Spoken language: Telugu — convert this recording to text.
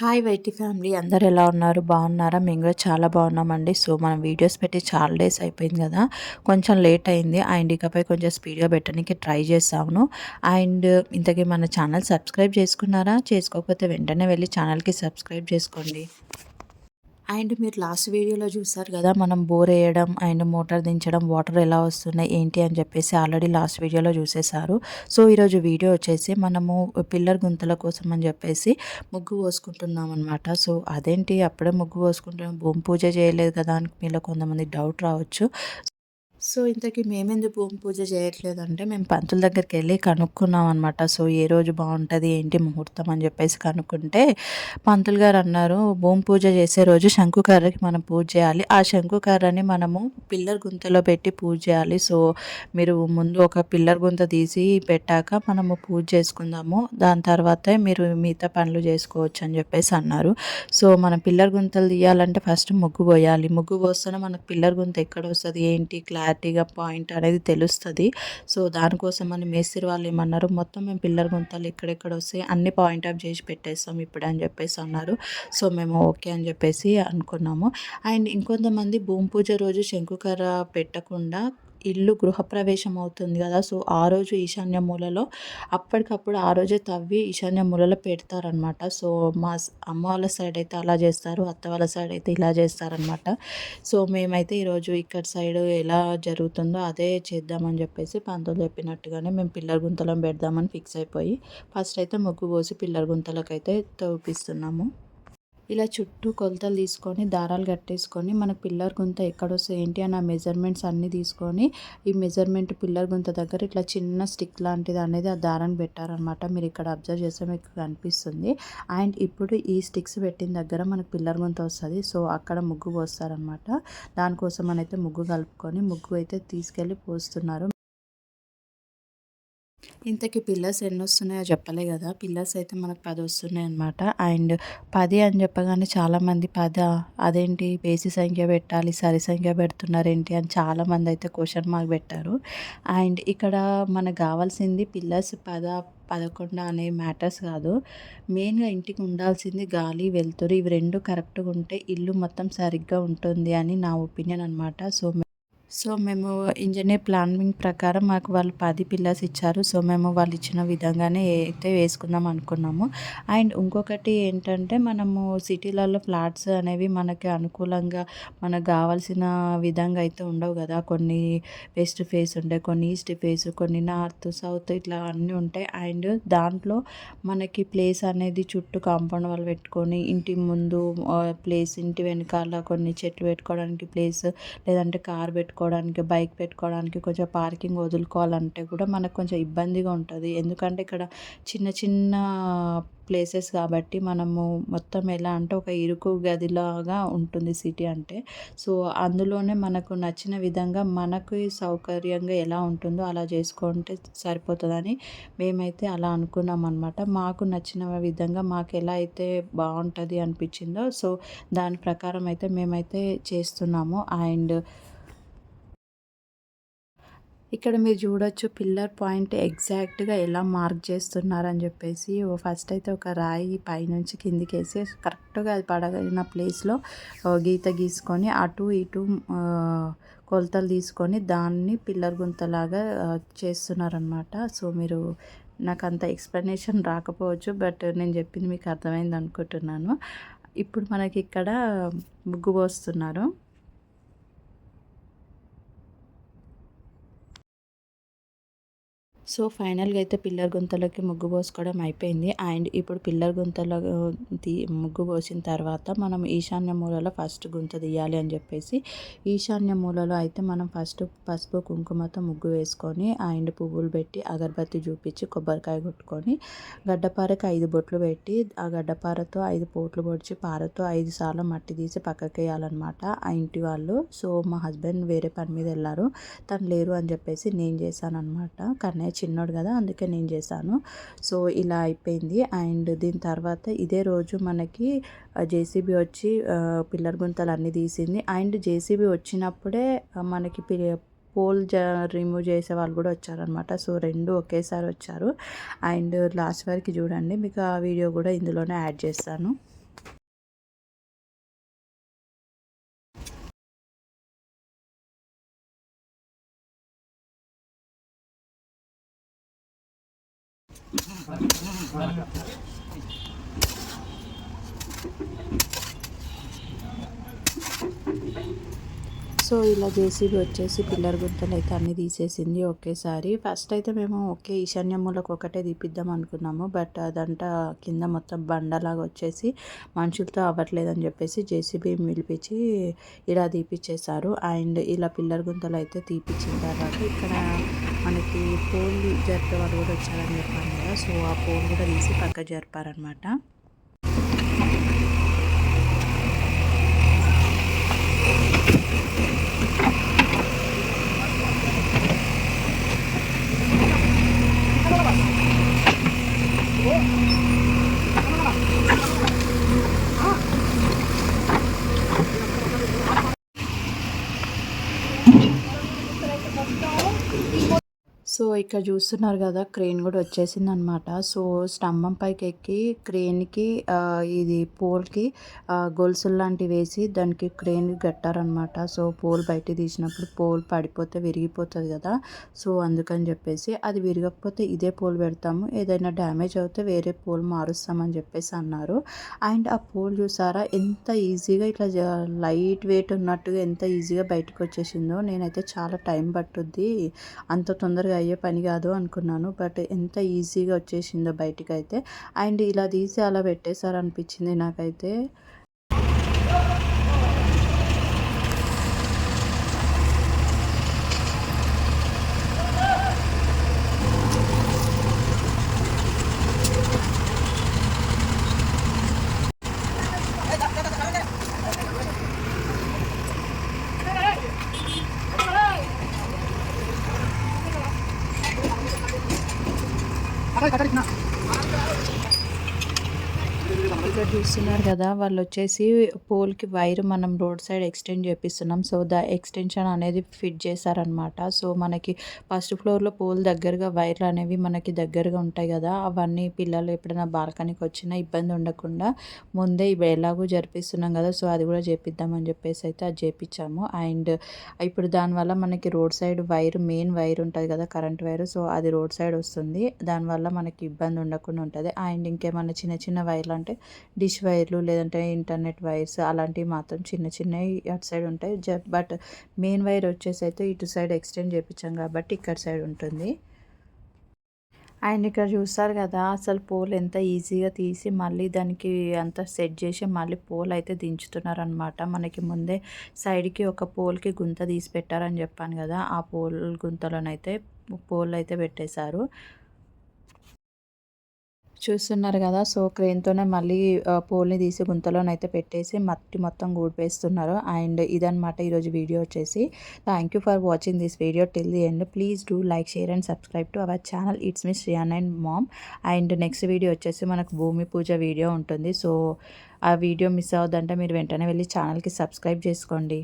హాయ్ వైటీ ఫ్యామిలీ అందరు ఎలా ఉన్నారు? బాగున్నారా? మేము కూడా చాలా బాగున్నామండి. సో మనం వీడియోస్ పెట్టి చాలా డేస్ అయిపోయింది కదా? కొంచెం లేట్ అయింది. అండ్ ఇకపై కొంచెం స్పీడ్గా పెట్టడానికి ట్రై చేస్తాను అండ్ ఇంతకీ మన ఛానల్ సబ్స్క్రైబ్ చేసుకున్నారా? చేసుకోకపోతే వెంటనే వెళ్ళి ఛానల్కి సబ్స్క్రైబ్ చేసుకోండి. అండ్ మీరు లాస్ట్ వీడియోలో చూసారు కదా మనం బోర్ వేయడం అండ్ మోటార్ దించడం వాటర్ ఎలా వస్తున్నాయి ఏంటి అని చెప్పేసి ఆల్రెడీ లాస్ట్ వీడియోలో చూసేశారు. సో ఈరోజు వీడియో వచ్చేసి మనము పిల్లర్ గుంతల కోసం అని చెప్పేసి ముగ్గు పోసుకుంటున్నాం అనమాట సో అదేంటి అప్పుడే ముగ్గు పోసుకుంటున్నాం భూమి పూజ చేయలేదు కదా అని మీలో కొంతమంది డౌట్ రావచ్చు. సో ఇంతకీ మేమెందుకు భూమి పూజ చేయట్లేదంటే మేము పంతుల దగ్గరికి వెళ్ళి కనుక్కున్నాం అనమాట సో ఏ రోజు బాగుంటుంది ఏంటి ముహూర్తం అని చెప్పేసి కనుక్కుంటే పంతులు గారు అన్నారు భూమి పూజ చేసే రోజు శంకుకర్రకి మనం పూజ చేయాలి. ఆ శంకుకర్రని మనము పిల్లర్ గుంతలో పెట్టి పూజ చేయాలి. సో మీరు ముందు ఒక పిల్లర్ గుంత తీసి పెట్టాక మనము పూజ చేసుకుందాము. దాని తర్వాతే మీరు మిగతా పనులు చేసుకోవచ్చు అని చెప్పేసి అన్నారు. సో మన పిల్లర్ గుంతలు తీయాలంటే ఫస్ట్ ముగ్గు పోయాలి. ముగ్గు పోస్తేనే మనకు పిల్లర్ గుంత ఎక్కడ వస్తుంది ఏంటి క్లాస్ క్లారిటీగా పాయింట్ అనేది తెలుస్తుంది. సో దానికోసం అని మేస్త్రి వాళ్ళు ఏమన్నారు మొత్తం మేము పిల్లర్ గుంతలు ఎక్కడెక్కడ వస్తాయి అన్ని పాయింట్ ఆఫ్ చేసి పెట్టేస్తాం ఇప్పుడు అని చెప్పేసి అన్నారు. సో మేము ఓకే అని చెప్పేసి అనుకున్నాము. అండ్ ఇంకొంతమంది భూమి పూజ రోజు శంకుకర్ర పెట్టకుండా ఇల్లు గృహప్రవేశం అవుతుంది కదా. సో ఆ రోజు ఈశాన్య మూలలో అప్పటికప్పుడు ఆ రోజే తవ్వి ఈశాన్య మూలలో పెడతారనమాట. సో మా అమ్మ వాళ్ళ సైడ్ అయితే అలా చేస్తారు అత్త వాళ్ళ సైడ్ అయితే ఇలా చేస్తారనమాట. సో మేమైతే ఈరోజు ఇక్కడ సైడ్ ఎలా జరుగుతుందో అదే చేద్దామని చెప్పేసి పంతులు చెప్పినట్టుగానే మేము పిల్లల గుంతలం పెడదామని ఫిక్స్ అయిపోయి ఫస్ట్ అయితే ముగ్గు పోసి పిల్లల గుంతలకైతే తవ్విస్తున్నాము ఇలా చుట్టూ కొలతలు తీసుకొని దారాలు కట్టేసుకొని మన పిల్లర్ గుంత ఎక్కడొస్తే ఏంటి అని ఆ మెజర్మెంట్స్ అన్నీ తీసుకొని ఈ మెజర్మెంట్ పిల్లర్ గుంత దగ్గర ఇట్లా చిన్న స్టిక్ లాంటిది అనేది ఆ దారాన్ని పెట్టారనమాట మీరు ఇక్కడ అబ్జర్వ్ చేస్తే మీకు కనిపిస్తుంది. అండ్ ఇప్పుడు ఈ స్టిక్స్ పెట్టిన దగ్గర మనకు పిల్లర్ గుంత వస్తుంది. సో అక్కడ ముగ్గు పోస్తారనమాట దానికోసం అయితే ముగ్గు కలుపుకొని ముగ్గు అయితే తీసుకెళ్ళి పోస్తున్నారు. ఇంతకీ పిల్లర్స్ ఎన్ని వస్తున్నాయో చెప్పలే కదా. పిల్లర్స్ అయితే మనకు పది వస్తున్నాయి అనమాట అండ్ పది అని చెప్పగానే చాలామంది పద అదేంటి బేసి సంఖ్య పెట్టాలి సరి సంఖ్య పెడుతున్నారు ఏంటి అని చాలామంది అయితే క్వశ్చన్ మార్క్ పెట్టారు. అండ్ ఇక్కడ మనకు కావాల్సింది పిల్లర్స్ పద పదకొండు అనే మ్యాటర్స్ కాదు. మెయిన్గా ఇంటికి ఉండాల్సింది గాలి వెలుతురు ఇవి రెండు కరెక్ట్గా ఉంటే ఇల్లు మొత్తం సరిగ్గా ఉంటుంది అని నా ఒపీనియన్ అనమాట సో సో మేము ఇంజనీర్ ప్లానింగ్ ప్రకారం మాకు వాళ్ళు పది పిల్లర్స్ ఇచ్చారు. సో మేము వాళ్ళు ఇచ్చిన విధంగానే అయితే వేసుకుందాం అనుకున్నాము. అండ్ ఇంకొకటి ఏంటంటే మనము సిటీలలో ఫ్లాట్స్ అనేవి మనకి అనుకూలంగా మనకు కావాల్సిన విధంగా అయితే ఉండవు కదా. కొన్ని వెస్ట్ ఫేస్ ఉంటాయి కొన్ని ఈస్ట్ ఫేస్ కొన్ని నార్త్ సౌత్ ఇట్లా అన్నీ ఉంటాయి. అండ్ దాంట్లో మనకి ప్లేస్ అనేది చుట్టూ కాంపౌండ్ వాళ్ళు పెట్టుకొని ఇంటి ముందు ప్లేస్ ఇంటి వెనకాల కొన్ని చెట్లు పెట్టుకోవడానికి ప్లేస్ లేదంటే కార్ పెట్టుకో పెట్టుకోవడానికి బైక్ పెట్టుకోవడానికి కొంచెం పార్కింగ్ వదులుకోవాలంటే కూడా మనకు కొంచెం ఇబ్బందిగా ఉంటుంది. ఎందుకంటే ఇక్కడ చిన్న చిన్న ప్లేసెస్ కాబట్టి మనము మొత్తం ఎలా అంటే ఒక ఇరుకు గదిలాగా ఉంటుంది సిటీ అంటే. సో అందులోనే మనకు నచ్చిన విధంగా మనకు సౌకర్యంగా ఎలా ఉంటుందో అలా చేసుకుంటే సరిపోతుందని మేమైతే అలా అనుకున్నాం అనమాట మాకు నచ్చిన విధంగా మాకు ఎలా అయితే బాగుంటుంది అనిపించిందో సో దాని ప్రకారం అయితే మేమైతే చేస్తున్నాము. అండ్ ఇక్కడ మీరు చూడొచ్చు పిల్లర్ పాయింట్ ఎగ్జాక్ట్గా ఎలా మార్క్ చేస్తున్నారని చెప్పేసి ఫస్ట్ అయితే ఒక రాయి పైనుంచి కిందికి వేసి కరెక్ట్గా అది పడగలిగిన ప్లేస్లో గీత గీసుకొని అటు ఇటు కొలతలు తీసుకొని దాన్ని పిల్లర్ గుంతలాగా చేస్తున్నారనమాట సో మీరు నాకు అంత ఎక్స్ప్లెనేషన్ రాకపోవచ్చు బట్ నేను చెప్పింది మీకు అర్థమైంది అనుకుంటున్నాను. ఇప్పుడు మనకి ఇక్కడ ముగ్గు పోస్తున్నారు. సో ఫైనల్గా అయితే పిల్లర్ గుంతలకి ముగ్గు పోసుకోవడం అయిపోయింది. అండ్ ఇప్పుడు పిల్లర్ గుంతలో తీ ముగ్గు పోసిన తర్వాత మనం ఈశాన్య మూలలో ఫస్ట్ గుంత తీయాలి అని చెప్పేసి ఈశాన్య మూలలో అయితే మనం ఫస్ట్ పసుపు కుంకుమతో ముగ్గు వేసుకొని అండ్ పువ్వులు పెట్టి అగరబత్తి చూపించి కొబ్బరికాయ కొట్టుకొని గడ్డపారకి ఐదు బొట్లు పెట్టి ఆ గడ్డపారతో ఐదు పోట్లు పొడిచి పారతో ఐదు సార్లు మట్టి తీసి పక్కకి వేయాలన్నమాట. ఆ ఇంటి వాళ్ళు సో మా హస్బెండ్ వేరే పని మీద వెళ్ళారు. తను లేరు అని చెప్పేసి నేను చేశాను అనమాట కన్నయ్య చిన్నోడు కదా అందుకే నేను చేశాను. సో ఇలా అయిపోయింది. అండ్ దీని తర్వాత ఇదే రోజు మనకి జేసీబీ వచ్చి పిల్లర్ గుంతలు అన్నీ తీసింది. అండ్ జేసీబీ వచ్చినప్పుడే మనకి పోల్ జ రిమూవ్ చేసే వాళ్ళు కూడా వచ్చారనమాట సో రెండు ఒకేసారి వచ్చారు. అండ్ లాస్ట్ వరకు చూడండి మీకు ఆ వీడియో కూడా ఇందులోనే యాడ్ చేస్తాను. Thank you. సో ఇలా జేసీబీ వచ్చేసి పిల్లర్ గుంతలు అయితే అన్నీ తీసేసింది ఒకేసారి. ఫస్ట్ అయితే మేము ఒకే ఈశాన్య మూలకు ఒకటే తీపిద్దాం అనుకున్నాము. బట్ అదంతా కింద మొత్తం బండలాగా వచ్చేసి మనుషులతో అవ్వట్లేదని చెప్పేసి జేసీబీ పిలిపించి ఇలా తీపిచ్చేశారు అండ్ ఇలా పిల్లర్ గుంతలు అయితే తీపిచ్చిన తర్వాత ఇక్కడ మనకి పోల్ జరిపే వాళ్ళు కూడా వచ్చారని చెప్పాను కదా. సో ఆ పోల్ కూడా తీసి పక్క జరిపారనమాట. సో ఇక్కడ చూస్తున్నారు కదా క్రేన్ కూడా వచ్చేసింది అనమాట సో స్తంభం పైకి ఎక్కి క్రేన్కి ఇది పోల్కి గొలుసులు లాంటివి వేసి దానికి క్రేన్ కట్టారనమాట. సో పోల్ బయట తీసినప్పుడు పోల్ పడిపోతే విరిగిపోతుంది కదా. సో అందుకని చెప్పేసి అది విరగకపోతే ఇదే పోల్ పెడతాము ఏదైనా డ్యామేజ్ అవుతే వేరే పోల్ మారుస్తామని చెప్పేసి అన్నారు. అండ్ ఆ పోల్ చూసారా ఎంత ఈజీగా ఇట్లా లైట్ వెయిట్ ఉన్నట్టుగా ఎంత ఈజీగా బయటకు వచ్చేసిందో. నేనైతే చాలా టైం పట్టుద్ది అంత తొందరగా అయ్యే పని కాదు అనుకున్నాను. బట్ ఎంత ఈజీగా వచ్చేసిందో బయటికి అయితే అండ్ ఇలా తీసి అలా పెట్టేశారు అనిపించింది నాకైతే ఇక్కడ చూస్తున్నారు కదా వాళ్ళు వచ్చేసి పోల్కి వైర్ మనం రోడ్ సైడ్ ఎక్స్టెండ్ చేపిస్తున్నాం. సో ద ఎక్స్టెన్షన్ అనేది ఫిట్ చేశారనమాట సో మనకి ఫస్ట్ ఫ్లోర్లో పోల్ దగ్గరగా వైర్లు అనేవి మనకి దగ్గరగా ఉంటాయి కదా అవన్నీ పిల్లలు ఎప్పుడైనా బాల్కనీకి వచ్చినా ఇబ్బంది ఉండకుండా ముందే ఇవి ఎలాగో జరిపిస్తున్నాం కదా సో అది కూడా చేపిద్దామని చెప్పేసి అయితే అది చేపించాము అండ్ ఇప్పుడు దానివల్ల మనకి road side wire main wire ఉంటుంది కదా కరెంట్ వైర్ సో అది రోడ్ సైడ్ వస్తుంది. దానివల్ల మనకి ఇబ్బంది ఉండకుండా ఉంటుంది. అండ్ ఇంకేమైనా చిన్న చిన్న వైర్లు అంటే డిష్ వైర్లు లేదంటే ఇంటర్నెట్ వైర్స్ అలాంటివి మాత్రం చిన్న చిన్నవి అటు సైడ్ ఉంటాయి. జ బట్ మెయిన్ వైర్ వచ్చేసి అయితే ఇటు సైడ్ ఎక్స్టెండ్ చేయించాం కాబట్టి ఇక్కడ సైడ్ ఉంటుంది. అండ్ ఇక్కడ చూస్తారు కదా అసలు పోల్ ఎంత ఈజీగా తీసి మళ్ళీ దానికి అంతా సెట్ చేసి మళ్ళీ పోల్ అయితే దించుతున్నారనమాట మనకి ముందే సైడ్కి ఒక పోల్కి గుంత తీసి పెట్టారని చెప్పాను కదా ఆ పోల్ గుంతలోనైతే పోల్ అయితే పెట్టేశారు. చూస్తున్నారు కదా. సో క్రేన్తోనే మళ్ళీ పోల్ని తీసి గుంతలోనైతే పెట్టేసి మట్టి మొత్తం గూడిపేస్తున్నారు అండ్ ఇదనమాట ఈరోజు వీడియో వచ్చేసి. Thank you for watching this video till the end. Please do like share and subscribe to our channel. It's miss Riyan and mom. And next video వచ్చేసి మనకు భూమి పూజ వీడియో ఉంటుంది. సో ఆ వీడియో మిస్ అవ్వద్దంటే మీరు వెంటనే వెళ్ళి ఛానల్కి సబ్స్క్రైబ్ చేసుకోండి.